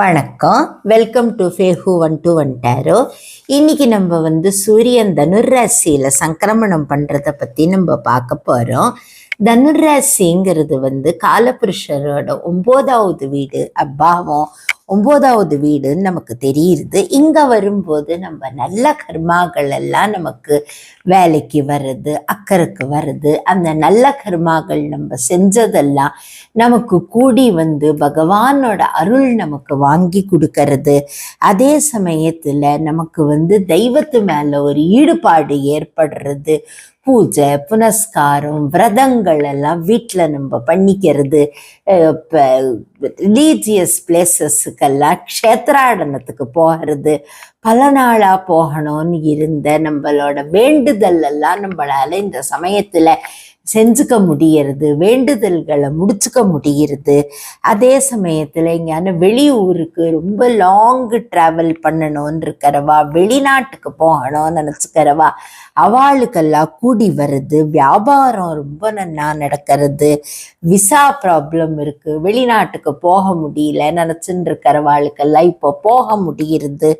வணக்கம். Welcome to ஃபேஹூ one two one டேரோ இன்னைக்கு நம்ம வந்து சூரியன் தனுராசியில் சங்கிரமணம் பண்ணுறதை பற்றி நம்ம பார்க்க போகிறோம் தனுர்ராசிங்கிறது வந்து காலபுருஷரோட ஒம்போதாவது வீடு அப்பாவம் ஒம்போதாவது வீடுன்னு நமக்கு தெரியுது. இங்கே வரும்போது நம்ம நல்ல கர்மாக்கள் எல்லாம் நமக்கு வேலைக்கு வருது அக்கறைக்கு வருது அந்த நல்ல கர்மாக்கள் நம்ம செஞ்சதெல்லாம் நமக்கு கூடி வந்து பகவானோட அருள் நமக்கு வாங்கி கொடுக்கறது. அதே சமயத்தில் நமக்கு வந்து தெய்வத்து மேலே ஒரு ஈடுபாடு ஏற்படுறது பூஜை புனஸ்காரம் விரதங்கள் எல்லாம் வீட்டில் நம்ம பண்ணிக்கிறது. ரிலீஜியஸ் பிளேசஸுக்கெல்லாம் க்ஷேத்ராடனத்துக்கு போகிறது பல நாளாக போகணும்னு இருந்த நம்மளோட வேண்டுதல் எல்லாம் நம்மளால இந்த சமயத்தில் செஞ்சுக்க முடியறது வேண்டுதல்களை முடிச்சுக்க முடியறது. அதே சமயத்தில் எங்கேயான வெளியூருக்கு ரொம்ப லாங் ட்ராவல் பண்ணணும்னு இருக்கிறவா வெளிநாட்டுக்கு போகணும்னு நினச்சிக்கிறவா அவளுக்கெல்லாம் கூடி வருது வியாபாரம் ரொம்ப நன்னா நடக்கிறது விசா ப்ராப்ளம் இருக்குது வெளிநாட்டுக்கு போக முடியல நினச்சின்னு இருக்கிறவாளுக்கெல்லாம் இப்போ போக முடியிறது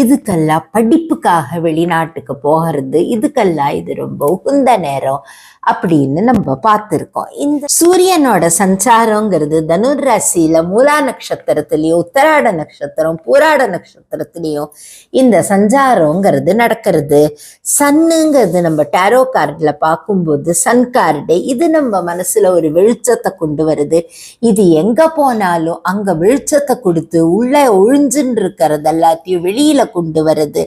இதுக்கெல்லாம் படிப்புக்காக வெளிநாட்டுக்கு போகிறது இதுக்கெல்லாம் இது ரொம்ப உகுந்த நேரம். அப்படின்னு நம்ம பார்த்துருக்கோம். இந்த சூரியனோட சஞ்சாரங்கிறது தனுர் ராசியில மூலா நட்சத்திரத்திலையும் உத்தராட நட்சத்திரம் பூராட நட்சத்திரத்திலையும் இந்த சஞ்சாரங்கிறது நடக்கிறது. சன்னுங்கிறது நம்ம டேரோ கார்டில் பார்க்கும்போது சன் கார்டு இது நம்ம மனசுல ஒரு வெளிச்சத்தை கொண்டு வருது. இது எங்க போனாலும் அங்க வெளிச்சத்தை கொடுத்து உள்ள ஒழிஞ்சுன்னு இருக்கிறது எல்லாத்தையும் வெளியில கொண்டு வருது.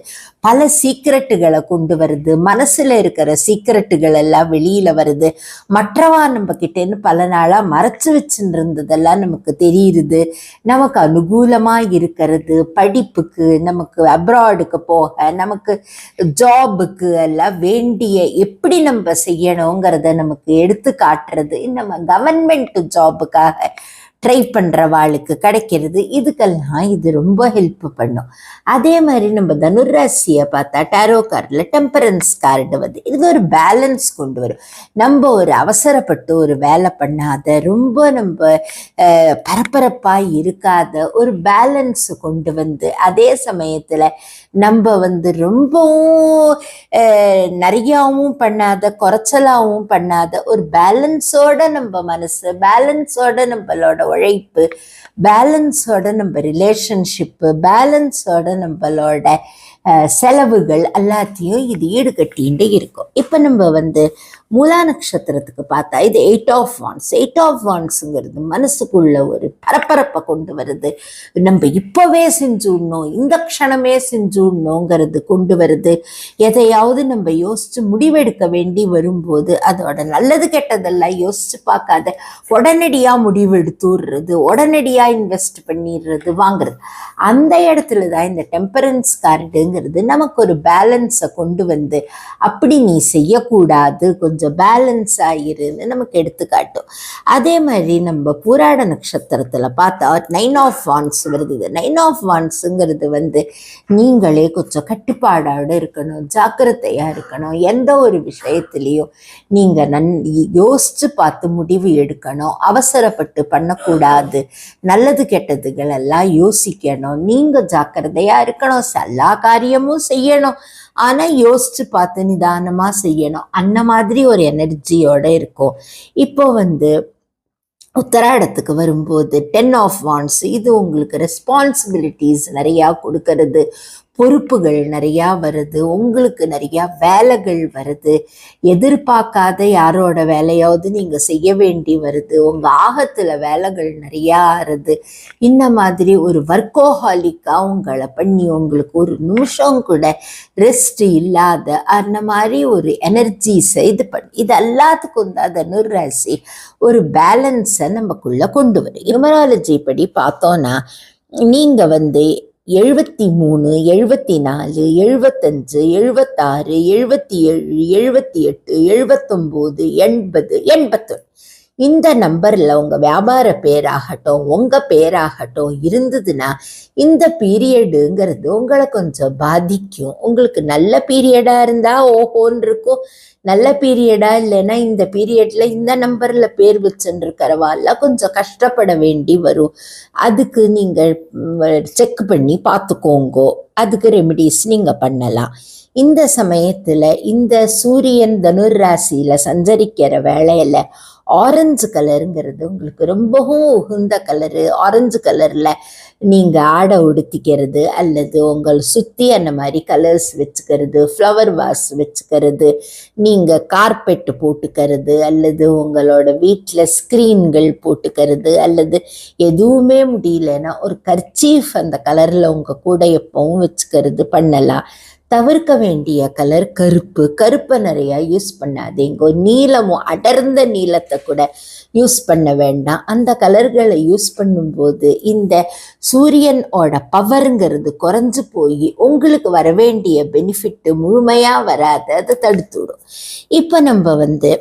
பல சீக்ரெட்டுகளை கொண்டு வருது. மனசுல இருக்கிற சீக்ரெட்டுகள் எல்லாம் வெளியில வருது. மற்றவா நம்ம கிட்டேன்னு பல நாளா மறைச்சு வச்சுட்டு இருந்ததெல்லாம் நமக்கு தெரியுது. நமக்கு அனுகூலமா இருக்கிறது படிப்புக்கு நமக்கு அப்ராடுக்கு போக நமக்கு ஜாபுக்கு எல்லாம் வேண்டிய எப்படி நம்ம செய்யணுங்கிறத நமக்கு எடுத்து காட்டுறது. நம்ம கவர்மெண்ட் ஜாபுக்காக ட்ரை பண்ணுறவாளுக்கு கிடைக்கிறது. இதுக்கெல்லாம் இது ரொம்ப ஹெல்ப் பண்ணும். அதே மாதிரி நம்ம தனுராசியை பார்த்தா டேரோ கார்டில் டெம்பரன்ஸ் கார்டு வந்து இது ஒரு பேலன்ஸ் கொண்டு வரும். நம்ம ஒரு அவசரப்பட்டு ஒரு வேலை பண்ணாத ரொம்ப நம்ம பரபரப்பாக இருக்காத ஒரு பேலன்ஸ் கொண்டு வந்து அதே சமயத்தில் நம்ம வந்து ரொம்பவும் நிறையாவும் பண்ணாத குறைச்சலாகவும் பண்ணாத ஒரு பேலன்ஸோட நம்ம மனசு பேலன்ஸோட நம்மளோட உழைப்பு பேலன்ஸோட நம்ம ரிலேஷன்ஷிப்பு பேலன்ஸோட நம்மளோட செலவுகள் எல்லாத்தையும் இது ஈடுகட்டிகிட்டே இருக்கும். இப்போ நம்ம வந்து மூலா நட்சத்திரத்துக்கு பார்த்தா இது eight of wands eight of வான்ஸுங்கிறது மனசுக்குள்ள ஒரு பரபரப்பை கொண்டு வருது. நம்ம இப்போவே செஞ்சுடணும் இந்த க்ஷணமே செஞ்சுடணுங்கிறது கொண்டு வருது. எதையாவது நம்ம யோசிச்சு முடிவெடுக்க வேண்டி வரும்போது அதோட நல்லது கெட்டதெல்லாம் யோசிச்சு பார்க்காத உடனடியாக முடிவெடுத்துடுறது உடனடியாக இன்வெஸ்ட் பண்ணிடுறது வாங்குறது. அந்த இடத்துல தான் இந்த டெம்பரன்ஸ் கார்டுங்கிறது நமக்கு ஒரு பேலன்ஸை கொண்டு வந்து அப்படி நீ செய்யக்கூடாது. கொஞ்சம் கொஞ்சம் பேலன்ஸ் ஆகிருன்னு நமக்கு எடுத்துக்காட்டும். அதே மாதிரி நம்ம பூராட நட்சத்திரத்தில் பார்த்தா நைன் ஆஃப் வான்ஸ் வருது. நைன் ஆஃப் வான்ஸுங்கிறது வந்து நீங்களே கொஞ்சம் கட்டுப்பாடோடு இருக்கணும் ஜாக்கிரதையாக இருக்கணும். எந்த ஒரு விஷயத்துலேயும் நீங்கள் நன் யோசித்து பார்த்து முடிவு எடுக்கணும். அவசரப்பட்டு பண்ணக்கூடாது. நல்லது கெட்டதுகள் எல்லாம் யோசிக்கணும். நீங்கள் ஜாக்கிரதையாக இருக்கணும். எல்லா காரியமும் செய்யணும். ஆனால் யோசிச்சு பார்த்து நிதானமாக செய்யணும். அந்த மாதிரி ஒரு எனர்ஜியோட இருக்கும். இப்போ வந்து உத்தராடத்துக்கு வரும்போது டென் ஆஃப் வான்ஸ் இது உங்களுக்கு ரெஸ்பான்சிபிலிட்டிஸ் நிறையா கொடுக்கறது. பொறுப்புகள் நிறையா வருது உங்களுக்கு நிறையா வேலைகள் வருது. எதிர்பார்க்காத யாரோட வேலையாவது நீங்கள் செய்ய வேண்டி வருது. உங்கள் ஆகத்தில் வேலைகள் நிறையா ஆறுது இந்த மாதிரி ஒரு வர்க்கோஹாலிக்காக உங்களை பண்ணி உங்களுக்கு ஒரு நிமிஷம் கூட ரெஸ்ட் இல்லாத அந்த மாதிரி ஒரு எனர்ஜிஸை இது பண்ணி இது எல்லாத்துக்கும் தான் தனுராசி ஒரு பேலன்ஸை நமக்குள்ளே கொண்டு வரும். நியூமராலஜி படி பார்த்தோன்னா நீங்கள் வந்து எழுபத்தி மூணு எழுபத்தி நாலு எழுபத்தஞ்சு எழுபத்தாறு எழுபத்தி ஏழு எழுபத்தி எட்டு எழுபத்தொம்போது எண்பது எண்பத்தொன்று. இந்த நம்பரில் உங்கள் வியாபார பேராகட்டும் உங்கள் பேராகட்டும் இருந்ததுன்னா இந்த பீரியடுங்கிறது உங்களை கொஞ்சம் பாதிக்கும். உங்களுக்கு நல்ல பீரியடாக இருந்தால் ஓஹோன்னு இருக்கும். நல்ல பீரியடா இல்லைன்னா இந்த பீரியட்ல இந்த நம்பர்ல பேர் வச்சுருக்கிறவாள்லாம் கொஞ்சம் கஷ்டப்பட வேண்டி வரும். அதுக்கு நீங்கள் செக் பண்ணி பார்த்துக்கோங்கோ. அதுக்கு ரெமிடிஸ் நீங்கள் பண்ணலாம். இந்த சமயத்தில் இந்த சூரியன் தனுர் ராசியில் சஞ்சரிக்கிற வேலையில் ஆரஞ்சு கலருங்கிறது உங்களுக்கு ரொம்பவும் உகுந்த கலரு ஆரஞ்சு கலரில் நீங்கள் ஆடை உடுத்திக்கிறது அல்லது உங்கள் சுற்றி அந்த மாதிரி கலர்ஸ் வச்சுக்கிறது ஃப்ளவர் வாஸ் வச்சுக்கிறது நீங்கள் கார்பெட் போட்டுக்கிறது அல்லது உங்களோட வீட்டில் ஸ்க்ரீன்கள் போட்டுக்கிறது அல்லது எதுவுமே முடியலன்னா ஒரு கர்ச்சீஃப் அந்த கலரில் உங்கள் கூட எப்பவும் வச்சுக்கிறது பண்ணலாம். தவிர்க்க வேண்டிய கலர் கருப்பு. கருப்பை நிறையா யூஸ் பண்ணாதீங்க. நீளமும் அடர்ந்த நீளத்தை கூட யூஸ் பண்ண வேண்டாம். அந்த கலர்களை யூஸ் பண்ணும்போது இந்த சூரியனோட பவருங்கிறது குறைஞ்சு போய் உங்களுக்கு வர வேண்டிய பெனிஃபிட்டு முழுமையாக வராது. அதை தடுத்துவிடும். இப்போ நம்ம வந்து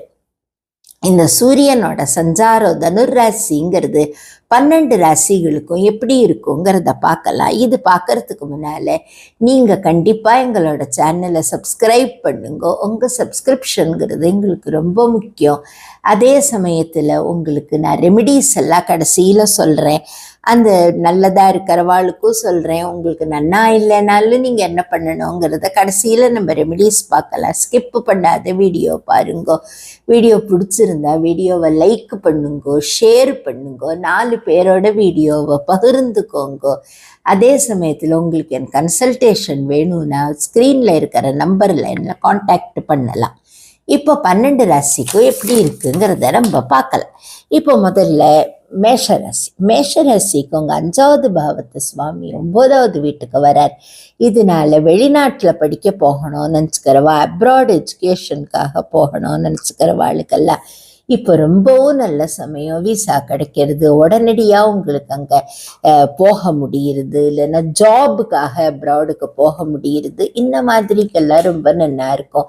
இந்த சூரியனோட சஞ்சாரம் தனுர் ராசிங்கிறது பன்னெண்டு ராசிகளுக்கும் எப்படி இருக்குங்கிறத பார்க்கலாம். இது பார்க்கறதுக்கு முன்னால் நீங்கள் கண்டிப்பாக எங்களோட சேனலை சப்ஸ்கிரைப் பண்ணுங்க. உங்கள் சப்ஸ்கிரிப்ஷனுங்கிறது எங்களுக்கு ரொம்ப முக்கியம். அதே சமயத்தில் உங்களுக்கு நான் ரெமிடிஸ் எல்லாம் கடைசியில் சொல்கிறேன் அந்த நல்லதாக இருக்கிறவாளுக்கும் சொல்கிறேன் உங்களுக்கு நன்னா இல்லைனாலும் நீங்கள் என்ன பண்ணணுங்கிறத கடைசியில் நம்ம ரெமிடிஸ் பார்க்கலாம். ஸ்கிப் பண்ணாத வீடியோ பாருங்கோ. வீடியோ பிடிச்சிருந்தா வீடியோவை லைக் பண்ணுங்கோ ஷேர் பண்ணுங்க. நாலு பேரோட வீடியோவை பகிர்ந்துக்கோங்க. அதே சமயத்தில் உங்களுக்கு என் கன்சல்டேஷன் வேணும்னா ஸ்க்ரீனில் இருக்கிற நம்பரில் என்ன காண்டாக்ட் பண்ணலாம். இப்போ பன்னெண்டு ராசிக்கும் எப்படி இருக்குங்கிறத நம்ம பார்க்கலாம். இப்போ முதல்ல மேஷராசி மேஷராசிக்கு உங்கள் அஞ்சாவது பாவத்து சுவாமி ஒம்போதாவது வீட்டுக்கு வரார். இதனால வெளிநாட்டில் படிக்க போகணும்னு நினச்சிக்கிறவா அப்ராட் எஜுகேஷனுக்காக போகணும்னு நினச்சிக்கிறவாளுக்கெல்லாம் இப்போ ரொம்பவும் நல்ல சமயம் விசா கிடைக்கிறது. உடனடியாக உங்களுக்கு அங்கே போக முடியுது இல்லைன்னா ஜாபுக்காக அப்ராடுக்கு போக முடியுது இந்த மாதிரிக்கெல்லாம் ரொம்ப நல்லா இருக்கும்.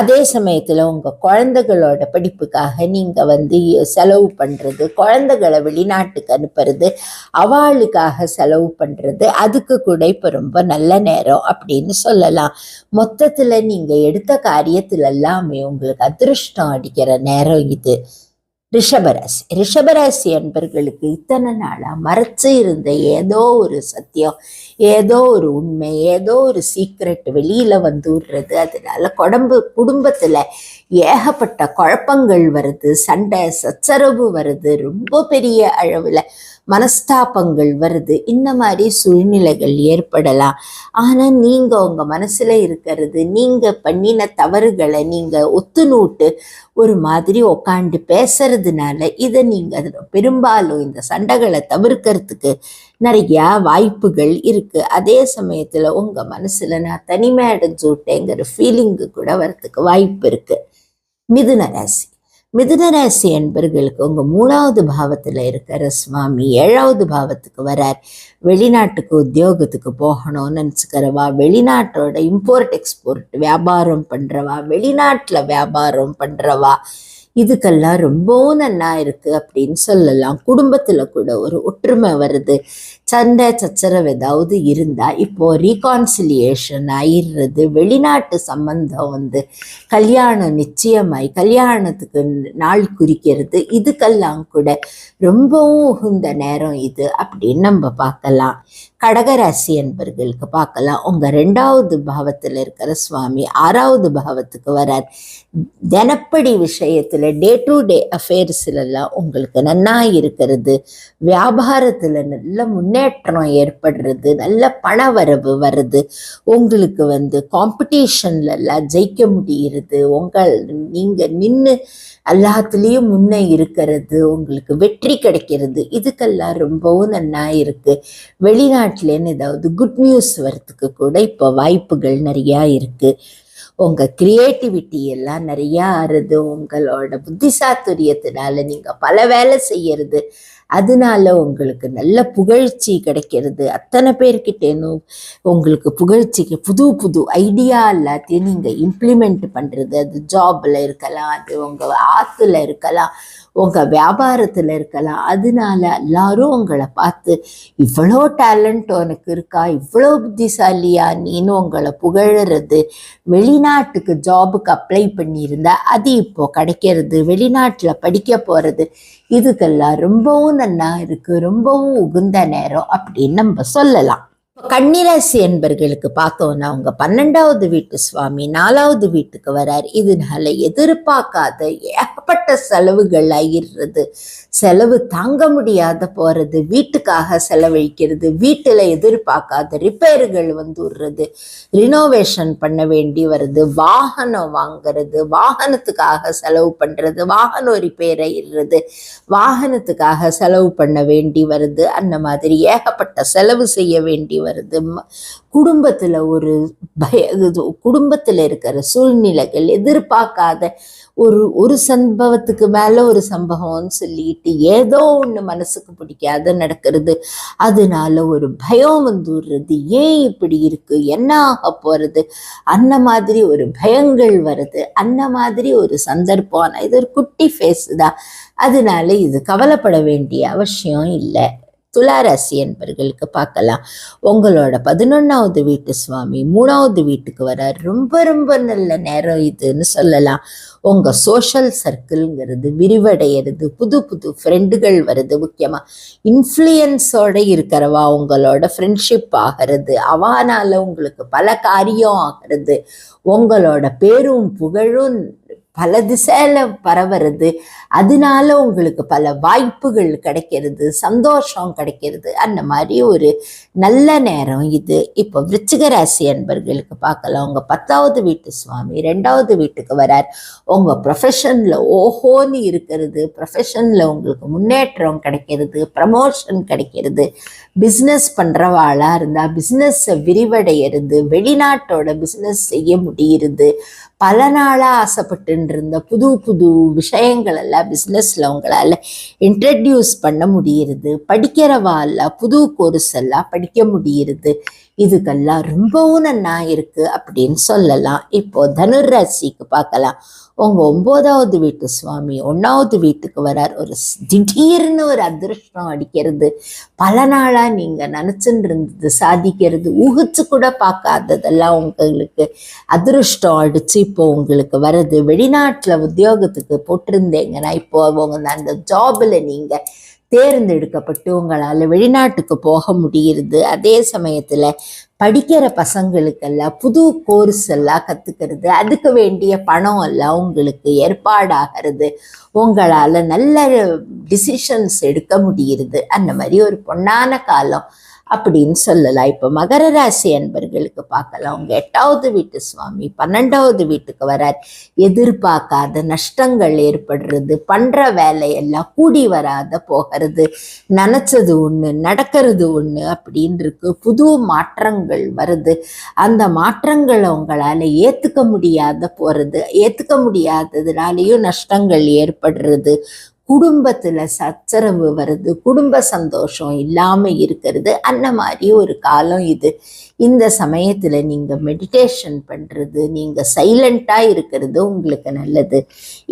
அதே சமயத்தில் உங்கள் குழந்தைகளோட படிப்புக்காக நீங்கள் வந்து செலவு பண்ணுறது குழந்தைகளை வெளிநாட்டுக்கு அனுப்புறது அவளுக்காக செலவு பண்ணுறது அதுக்கு கூட இப்போ ரொம்ப நல்ல நேரம் அப்படின்னு சொல்லலாம். மொத்தத்தில் நீங்கள் எடுத்த காரியத்தில் எல்லாமே உங்களுக்கு அதிருஷ்டம் அடிக்கிற நேரம் இது. ரிஷபராசி. ரிஷபராசி என்பர்களுக்கு இத்தனை நாளாக மறைச்சு இருந்த ஏதோ ஒரு சத்தியம் ஏதோ ஒரு உண்மை ஏதோ ஒரு சீக்ரெட் வெளியில் வந்து விடுறது. அதனால குடம்பு குடும்பத்தில் ஏகப்பட்ட குழப்பங்கள் வருது சண்டை சச்சரவு வருது. ரொம்ப பெரிய அளவில் மனஸ்தாபங்கள் வருது. இந்த மாதிரி சூழ்நிலைகள் ஏற்படலாம். ஆனால் நீங்கள் உங்கள் மனசில் இருக்கிறது நீங்கள் பண்ணின தவறுகளை நீங்கள் ஒத்துநூட்டு ஒரு மாதிரி உக்காண்டு பேசுறதுனால இதை நீங்கள் பெரும்பாலும் இந்த சண்டைகளை தவிர்க்கிறதுக்கு நிறையா வாய்ப்புகள் இருக்குது அதே சமயத்தில் உங்கள் மனசில் நான் தனிமை அடைஞ்சு விட்டேங்கிற ஃபீலிங்கு கூட வரத்துக்கு வாய்ப்பு இருக்குது மிதுன ராசி. மிதுனராசி அன்பர்களுக்கு என்பர்களுக்கு மூணாவது பாவத்தில் இருக்கிற சுவாமி ஏழாவது பாவத்துக்கு வரார். வெளிநாட்டுக்கு உத்தியோகத்துக்கு போகணும்னு நினச்சிக்கிறவா வெளிநாட்டோட இம்போர்ட் எக்ஸ்போர்ட் வியாபாரம் பண்ணுறவா வெளிநாட்டில் வியாபாரம் பண்ணுறவா இதுக்கெல்லாம் ரொம்பவும் நல்லா இருக்குது அப்படின்னு சொல்லலாம். குடும்பத்தில் கூட ஒரு ஒற்றுமை வருது. சண்டை சச்சரவு ஏதாவது இருந்தால் இப்போது ரீகான்சிலியேஷன் ஆயிடுறது வெளிநாட்டு சம்பந்தம் வந்து கல்யாணம் நிச்சயமாய் கல்யாணத்துக்கு நாள் குறிக்கிறது இதுக்கெல்லாம் கூட ரொம்பவும் உகுந்த நேரம் இது அப்படின்னு நம்ம பார்க்கலாம். கடகராசி என்பர்களுக்கு பார்க்கலாம். உங்கள் ரெண்டாவது பாவத்தில் இருக்கிற சுவாமி ஆறாவது பாவத்துக்கு வரார். தினப்படி விஷயத்தில் டே டு டே அஃபேர்ஸ்லாம் உங்களுக்கு நன்னா இருக்கிறது. வியாபாரத்தில் நல்ல முன்னேற்றம் ஏற்படுறது நல்ல பண வரவு வருது. உங்களுக்கு வந்து காம்படிஷன்ல எல்லாம் ஜெயிக்க முடிகிறது. உங்கள் நீங்க நின்று எல்லாத்துலேயும் முன்னே இருக்கிறது. உங்களுக்கு வெற்றி கிடைக்கிறது. இதுக்கெல்லாம் ரொம்பவும் நன்னா இருக்கு. வெளிநாட்டிலேன்னு ஏதாவது குட் நியூஸ் வர்றதுக்கு கூட இப்போ வாய்ப்புகள் நிறையா இருக்குது உங்கள் கிரியேட்டிவிட்டி எல்லாம் நிறையா ஆறுது. உங்களோட புத்திசாத்துரியத்தினால நீங்கள் பல வேலை செய்யறது. அதனால உங்களுக்கு நல்ல புகழ்ச்சி கிடைக்கிறது. அத்தனை பேர்கிட்டேனும் உங்களுக்கு புகழ்ச்சிக்கு புது புது ஐடியா எல்லாத்தையும் நீங்கள் இம்ப்ளிமெண்ட் பண்ணுறது அது ஜாபில் இருக்கலாம் அது உங்கள் ஆற்றுல இருக்கலாம். உங்கள் வியாபாரத்தில் இருக்கலாம். அதனால எல்லாரும் உங்களை பார்த்து இவ்வளோ டேலண்ட் உனக்கு இருக்கா? இவ்வளோ புத்திசாலியா? நீன்னு உங்களை புகழறது. வெளிநாட்டுக்கு ஜாபுக்கு அப்ளை பண்ணியிருந்தா அது இப்போ கிடைக்கிறது. வெளிநாட்டில் படிக்க போகிறது இதுக்கெல்லாம் ரொம்பவும் நல்லா இருக்குது ரொம்பவும் உகுந்த நேரம். அப்படின்னு நம்ம சொல்லலாம். கன்னிராசி என்பர்களுக்கு பார்த்தோம்னா அவங்க பன்னெண்டாவது வீட்டு சுவாமி நாலாவது வீட்டுக்கு வரார். இதனால எதிர்பார்க்காத ஏகப்பட்ட செலவுகள் ஆகிடுறது செலவு தாங்க முடியாத போறது. வீட்டுக்காக செலவழிக்கிறது. வீட்டில் எதிர்பார்க்காத ரிப்பேர்கள் வந்து விடுறது ரினோவேஷன் பண்ண வேண்டி வருது. வாகனம் வாங்குறது. வாகனத்துக்காக செலவு பண்ணுறது வாகனம் ரிப்பேர் ஆயிடுறது. வாகனத்துக்காக செலவு பண்ண வேண்டி வருது. அந்த மாதிரி ஏகப்பட்ட செலவு செய்ய வேண்டி வருது. குடும்பத்தில் ஒரு பய இது இருக்கிற சூழ்நிலைகள் எதிர்பார்க்காத ஒரு ஒரு சம்பவத்துக்கு மேலே ஒரு சம்பவம்னு சொல்லிட்டு ஏதோ ஒன்று மனசுக்கு பிடிக்காத நடக்கிறது. அதனால ஒரு பயம் வந்துடுறது. ஏன் இப்படி இருக்கு? என்ன ஆக போகிறது அந்த மாதிரி ஒரு பயங்கள் வருது. அந்த மாதிரி ஒரு சந்தர்ப்பம். இது ஒரு குட்டி ஃபேஸ் தான். அதனால இது கவலைப்பட வேண்டிய அவசியம் இல்லை. துளாராசி என்பர்களுக்கு பார்க்கலாம். உங்களோட பதினொன்னாவது வீட்டு சுவாமி மூணாவது வீட்டுக்கு வர ரொம்ப ரொம்ப நல்ல நேரம் இதுன்னு சொல்லலாம். உங்க சோஷியல் சர்க்கிள்ங்கிறது விரிவடைகிறது புது புது ஃப்ரெண்டுகள் வருது முக்கியமா. இன்ஃப்ளூயன்ஸோட இருக்கிறவா உங்களோட ஃப்ரெண்ட்ஷிப் ஆகிறது. அவனால் உங்களுக்கு பல காரியம் ஆகிறது. உங்களோட பேரும் புகழும் பல திசையில பரவுறது. அதனால உங்களுக்கு பல வாய்ப்புகள் கிடைக்கிறது சந்தோஷம் கிடைக்கிறது. அந்த மாதிரி ஒரு நல்ல நேரம் இது. இப்போ விருச்சிக ராசி அன்பர்களுக்கு பார்க்கலாம். உங்க பத்தாவது வீட்டு சுவாமி ரெண்டாவது வீட்டுக்கு வரார். உங்க ப்ரொஃபஷன்ல ஓஹோன்னு இருக்கிறது. ப்ரொஃபஷன்ல உங்களுக்கு முன்னேற்றம் கிடைக்கிறது ப்ரமோஷன் கிடைக்கிறது. பிஸ்னஸ் பண்றவாளா இருந்தா பிஸ்னஸ் விரிவடைகிறது வெளிநாட்டோட பிஸ்னஸ் செய்ய முடியுது பல நாளா ஆசைப்பட்டு இருந்த புது புது விஷயங்கள் எல்லாம் பிஸ்னஸில் அவங்களால இன்ட்ரடியூஸ் பண்ண முடியுது படிக்கிறவால புது கோர்ஸ் எல்லாம் படிக்க முடியுது இதுக்கெல்லாம் ரொம்பவும் நன்னா இருக்கு அப்படின்னு சொல்லலாம். இப்போ தனுராசிக்கு பார்க்கலாம். உங்க ஒன்பதாவது வீட்டு சுவாமி ஒன்னாவது வீட்டுக்கு வரார். ஒரு திடீர்னு ஒரு அதிர்ஷ்டம் அடிக்கிறது. பல நாளா நீங்க நினைச்சுட்டு இருந்தது சாதிக்கிறது ஊகிச்சு கூட பார்க்காததெல்லாம் உங்களுக்கு அதிர்ஷ்டம் அடிச்சு இப்போ உங்களுக்கு வருது வெளிநாட்டுல உத்தியோகத்துக்கு போட்டிருந்தீங்கன்னா இப்போ அவங்க அந்த ஜாப்ல நீங்க தேர்ந்தெடுக்கப்பட்டு உங்களால் வெளிநாட்டுக்கு போக முடியுது அதே சமயத்தில் படிக்கிற பசங்களுக்கெல்லாம் புது கோர்ஸ் எல்லாம் கற்றுக்கிறது அதுக்கு வேண்டிய பணம் எல்லாம் உங்களுக்கு ஏற்பாடாகிறது. உங்களால் நல்ல டிசிஷன்ஸ் எடுக்க முடியுது அந்த மாதிரி ஒரு பொன்னான காலம் அப்படின்னு சொல்லலாம். இப்போ மகர ராசி அன்பர்களுக்கு பார்க்கலாம். அவங்க எட்டாவது வீட்டு சுவாமி பன்னெண்டாவது வீட்டுக்கு வரார். எதிர்பார்க்காத நஷ்டங்கள் ஏற்படுறது பண்ற வேலையெல்லாம் கூடி வராத போகிறது. நினைச்சது ஒண்ணு நடக்கிறது ஒண்ணு அப்படின்னு இருக்கு. புது மாற்றங்கள் வருது. அந்த மாற்றங்களை அவங்களால ஏத்துக்க முடியாத போறது ஏத்துக்க முடியாததுனாலேயும் நஷ்டங்கள் ஏற்படுறது. குடும்பத்துல சச்சரவு வருது குடும்ப சந்தோஷம் இல்லாம இருக்கிறது அந்த மாதிரி ஒரு காலம் இது. இந்த சமயத்துல நீங்க மெடிடேஷன் பண்றது நீங்க சைலண்டா இருக்கிறது உங்களுக்கு நல்லது.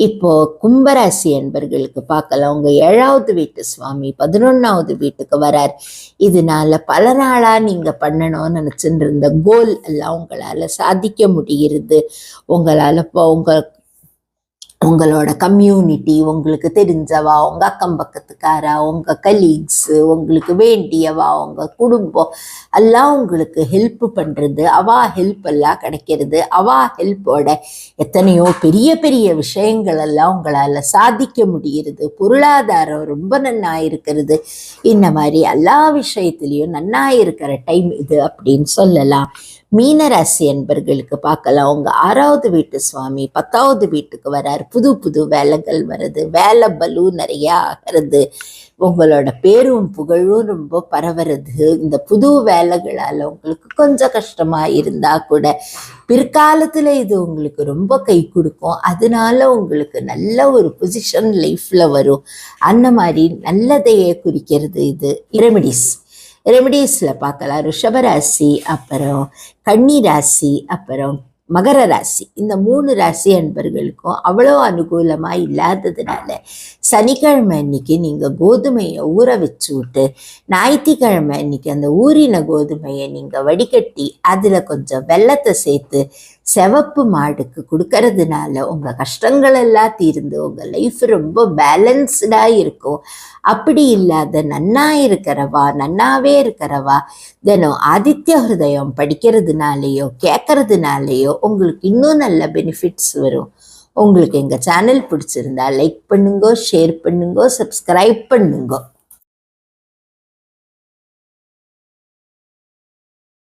இப்போ கும்பராசி என்பர்களுக்கு பார்க்கலாம். உங்க ஏழாவது வீட்டு சுவாமி பதினொன்னாவது வீட்டுக்கு வரார். இதனால பல நாளா நீங்க பண்ணணும்னு நினைச்சுட்டு இருந்த கோல் எல்லாம் உங்களால சாதிக்க முடிகிறது. உங்களால இப்போ உங்க உங்களோட கம்யூனிட்டி உங்களுக்கு தெரிஞ்சவா? உங்கள் அக்கம் பக்கத்துக்காரா? உங்கள் கலீக்ஸு உங்களுக்கு வேண்டியவா? உங்கள் குடும்பம்? எல்லாம் உங்களுக்கு ஹெல்ப் பண்ணுறது அவா ஹெல்ப் எல்லாம் கிடைக்கிறது. அவா ஹெல்ப்போட எத்தனையோ பெரிய பெரிய விஷயங்கள் எல்லாம் உங்களால் சாதிக்க முடிகிறது. பொருளாதாரம் ரொம்ப நன்னா இருக்கிறது. இந்த மாதிரி எல்லா விஷயத்துலேயும் நன்னா இருக்கிற டைம் இது அப்படின்னு சொல்லலாம். மீனராசி என்பர்களுக்கு பார்க்கலாம். அவங்க ஆறாவது வீட்டு சுவாமி பத்தாவது வீட்டுக்கு வரார். புது புது வேலைகள் வருது. வேலை பலு நிறையா ஆகிறது. உங்களோட பேரும் புகழும் ரொம்ப பரவுறது. இந்த புது வேலைகளால் உங்களுக்கு கொஞ்சம் கஷ்டமாக இருந்தால் கூட பிற்காலத்தில் இது உங்களுக்கு ரொம்ப கை கொடுக்கும். அதனால உங்களுக்கு நல்ல ஒரு பொசிஷன் லைஃப்பில் வரும். அந்த மாதிரி நல்லதையே குறிக்கிறது இது. ரெமிடிஸ் ரெமிடிஸில் பார்க்கலாம். ரிஷபராசி அப்புறம் கன்னி ராசி அப்புறம் மகர ராசி. இந்த மூணு ராசி அன்பர்களுக்கும் அவ்வளோ அனுகூலமாக இல்லாததுனால சனிக்கிழமை அன்னைக்கு நீங்கள் கோதுமையை ஊற வச்சு விட்டு ஞாயிற்றுக்கிழமை அன்னைக்கு அந்த ஊறின கோதுமையை நீங்கள் வடிகட்டி அதில் கொஞ்சம் வெல்லத்தை சேர்த்து சிவப்பு மாடுக்கு கொடுக்கறதுனால உங்கள் கஷ்டங்கள் எல்லாம் தீர்ந்து உங்கள் லைஃப் ரொம்ப பேலன்ஸ்டாக இருக்கும். அப்படி இல்லாத நன்னா இருக்கிறவா நன்னாவே இருக்கிறவா தினம் ஆதித்ய ஹிருதயம் படிக்கிறதுனாலேயோ கேட்கறதுனாலேயோ உங்களுக்கு இன்னும் நல்ல பெனிஃபிட்ஸ் வரும். உங்களுக்கு எங்கள் சேனல் பிடிச்சிருந்தா லைக் பண்ணுங்க ஷேர் பண்ணுங்க சப்ஸ்கிரைப் பண்ணுங்க.